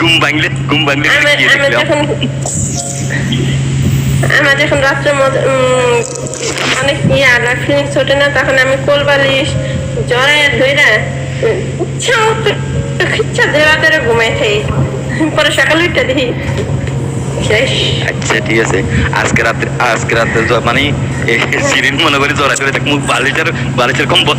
ঘুম ভাঙলে ঘুম ভাঙলে আমার যখন রাত্রে অনেক ইয়ে আর ফিলিংস ওঠে না তখন আমি কোল বালিশ জ্বরে ধইরা ইচ্ছা মতো খিচ্ছা ধরা ঘুমাই পরে সকালে উঠে দেখি আচ্ছা ঠিক আছে। আজকে রাত্রে আজকে রাত্রে মানে সিরিন মনে করি জড়া করে মুখ বালিশের বালিশের কম্বল।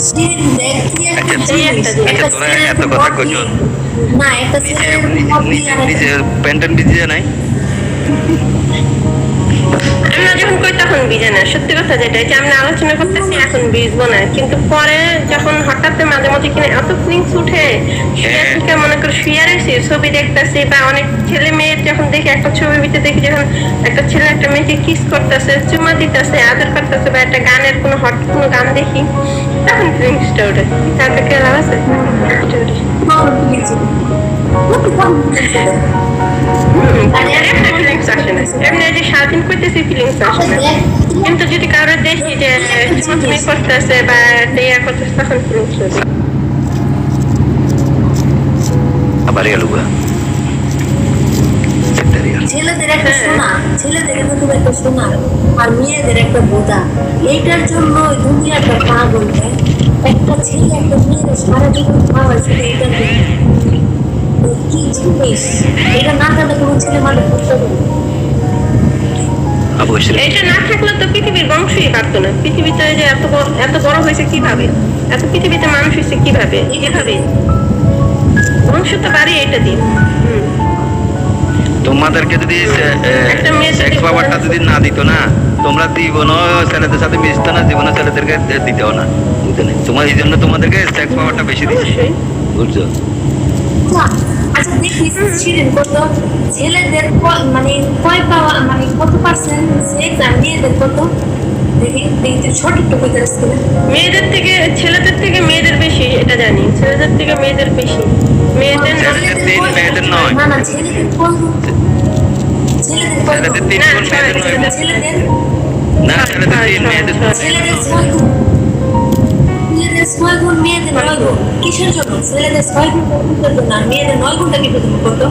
শিরিন দেখ কি একটা আচ্ছা, জিনিস আচ্ছা, একটা তোরা ছেলের এত কথা body- কইছো। না একটা নিজে ছেলের নিজে- body নিজে আর একটা- নিজে প্যান্টেন ভিজিয়ে নাই কই তখন বিজে না। সত্যি কথা যেটা যে আমরা আলোচনা করতেছি এখন বিজবো না। কিন্তু পরে যখন হঠাৎ মাঝে মাঝে কিনে এত ফিলিংস উঠে শুয়ে হ্যাঁ। মনে করে শুয়ে রয়েছি ছবি দেখতেছি বা অনেক ছেলে মেয়ের যখন দেখি একটা ছবি ভিতরে দেখি যখন একটা ছেলে একটা মেয়েকে কিস করতেছে চুমা দিতেছে আদর করতেছে বা একটা গানের কোনো হট কোনো গান দেখি তখন ফিলিংসটা ওঠে তারপরে কে লাভ আছে এমনি যে করতেছি ফিলিংস আসে না। কিন্তু যদি কারোর দেখি যে চুমচুমি করতেছে বা দেয়া করতেছে তখন ফিলিংস আবার গা। ছেলেদের একটা সোনা ছেলেদের কিন্তু একটা সোনা আর মেয়েদের একটা বোঝা এইটার জন্য দুনিয়াটা পাগল একটা ছেলে একটা মেয়েদের সারা জীবন খাওয়ায় শুধু এইটার জন্য তো কি জিনিস এটা না জানলে কোনো ছেলে মানুষ করতে পারে না। অবশ্যই। এটা না থাকলে তো পৃথিবীর বংশই পারতো না। পৃথিবীতে যে এত বড় এত বড় হয়েছে কীভাবে? এত পৃথিবীতে মানুষ হয়েছে কীভাবে? কীভাবে বংশ তো বাড়ি এটা দিয়ে। তোমাদেরকে যদি একটা সেক্স পাওয়ারটা যদি না দিত না তোমরা জীবনও ছেলেদের সাথে মিশতো না জীবনও ছেলেদেরকে দিতেও না। তোমার এই জন্য তোমাদেরকে সেক্স পাওয়ারটা বেশি দিচ্ছে বুঝছ? আচ্ছা, আচ্ছা দেখিস শিরিন কত ছেলেদের মানে কয় পাওয়া মানে কত পার্সেন্ট সেক্স আর মেয়েদের কত? দেখি দেখি? মেয়েদের থেকে ছেলেদের থেকে মেয়েদের বেশি এটা জানি। ছেলেদের থেকে মেয়েদের বেশি। মেয়েদের না কয়- মেয়েদের নয়। না না ছেলেদের ছেলেদের ছেলেদের তিন না, মেয়েদের নয়। ছেলেদের না ছেলেদের তিন মেয়েদের ছয়, গুণ মেয়েদের নয় গুণ। কিসের জন্য? ছেলেদের ছয় গুণ কিসের জন্য। আর মেয়েদের নয় গুণটা কি কত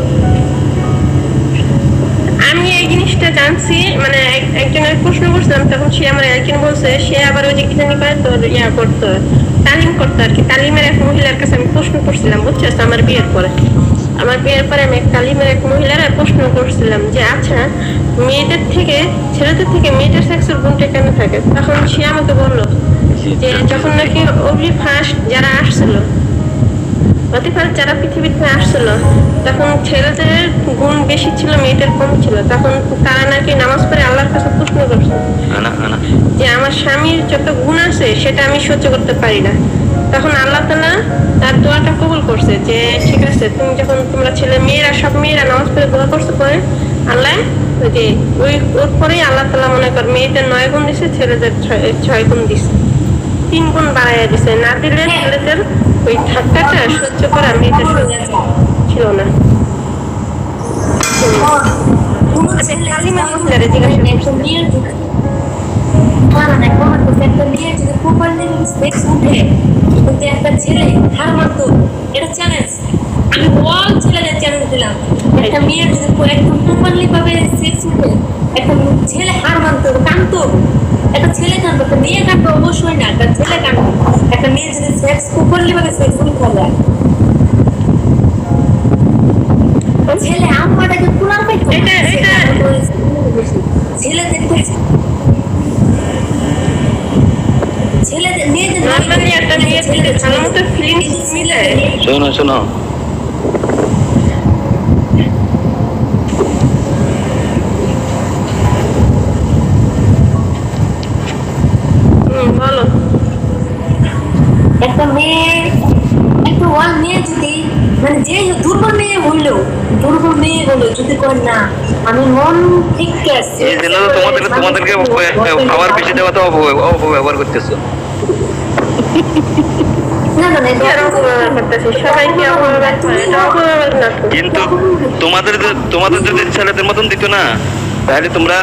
আমি এই জিনিসটা জানছি মানে এক- একজনের প্রশ্ন করছিলাম তখন সে আমার একজন বলছে সে আবার ওই যে কি করে তোর ইয়া করতো তালিম করতো আর কি। তালিমের এক মহিলার কাছে আমি প্রশ্ন করছিলাম বুঝছিস? আমার বিয়ের পরে। আমার বিয়ের পরে আমি তালিমের এক মহিলার প্রশ্ন করছিলাম যে আচ্ছা মেয়েদের থেকে ছেলেদের থেকে মেয়েদের সেক্সের গুণটা কেন থাকে? তখন সে আমাকে বলল যে যখন নাকি অভি ফার্স্ট যারা আসছিল অতিফার যারা পৃথিবীতে আসছিল তখন ছেলেদের গুণ বেশি ছিল মেয়েদের কম ছিল। তখন তারা নাকি নামাজ পড়ে আল্লাহর কাছে প্রশ্ন করছে যে আমার স্বামীর যত গুণ আছে সেটা আমি সহ্য করতে পারি না। তখন আল্লাহ তালা তার দোয়াটা কবুল করছে যে ঠিক আছে তুমি যখন তোমরা ছেলে মেয়েরা সব মেয়েরা নামাজ পড়ে দোয়া করছ পরে আল্লাহ ওই যে ওই ওর পরেই আল্লাহ তালা মনে কর মেয়েদের নয় গুণ দিছে ছেলেদের ছয় ছয় গুণ দিছে। তিন গুণ বাড়াইয়া দিছে। না দিলে ছেলেদের ওই ঠাট্টাটা সহ্য করা মেয়েদের সহ্য ছিল না। একটা ছেলে হার মানতো। এটা চ্যালেঞ্জ আমি অল ছেলেদের চ্যালেঞ্জ দিলাম। একটা মেয়ের যদি একদম প্রপারলি ভাবে সেক্স উঠে একটা ছেলে হার মানতো কানতো। একটা ছেলে কানতো একটা মেয়ে কানতো অবশ্যই না একটা ছেলে কানতো একটা মেয়ে যদি সেক্স করলে মানে সেক্স উঠে ছেলে আমাটাকে কুলার পাই ছেলেদের ছেলেদের মেয়েদের শোনো শোনো হুম, বলো একটা মেয়ে একটা ওয়াল মেয়ে যদি মানে যে দুর্বল মেয়ে হইল দুর্বল মেয়ে হলো যদি কর না আমি মন ঠিক আছে এই জন্য তো তোমাদেরকে তোমাদেরকে খাবার বেশি দেওয়া তো অপব্যব- অপব্যবহার করতেছো। কিন্তু তোমাদের তোমাদের যদি ছেলেদের মতন দিত না তাহলে তোমরা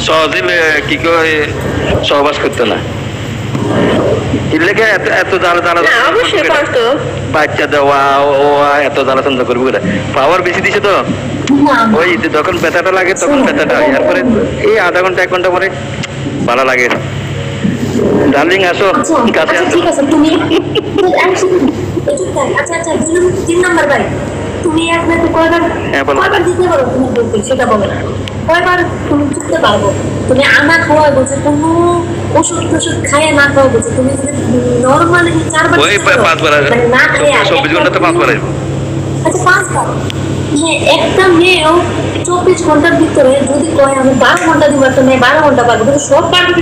সহজে কি করে সহবাস করতে না। এর এত এত জ্বালা জ্বালা অবশ্যই করতো বাচ্চা দেওয়া ও এত জ্বালা চন্দ্র করব পাওয়ার বেশি দিছে তো? ওই যখন ব্যথাটা লাগে তখন ব্যথাটা হয়। এরপরে এই আধা ঘণ্টা এক ঘণ্টা পরে ভালো লাগে। ডার্লিং আসো। আচ্ছা কাছে আচ্ছা আসো। ঠিক আছে তুমি আচ্ছা আচ্ছা তিন নাম্বার ভাই তুমি এক কয়বার হ্যাঁ, বলো। কয়বার দিতে পারো তুমি সেটা বলো। কয়বার তুমি চুকতে পারব? তুমি আনা খাওয়া বলছে কোনো ওষুধ টষুধ খাইয়ে না খাওয়া বলছে তুমি যদি নর্মালি চারবার ওই পাঁচবার না আর চব্বিশ ঘন্টাতে পাঁচবার আসব। আচ্ছা পাঁচবার। হ্যাঁ একটা মেয়েও চব্বিশ ঘণ্টার ভিতরে যদি কয় আমি বারো ঘণ্টা দিব একটা মেয়ে বারো ঘণ্টা পারব কিন্তু সব পারবে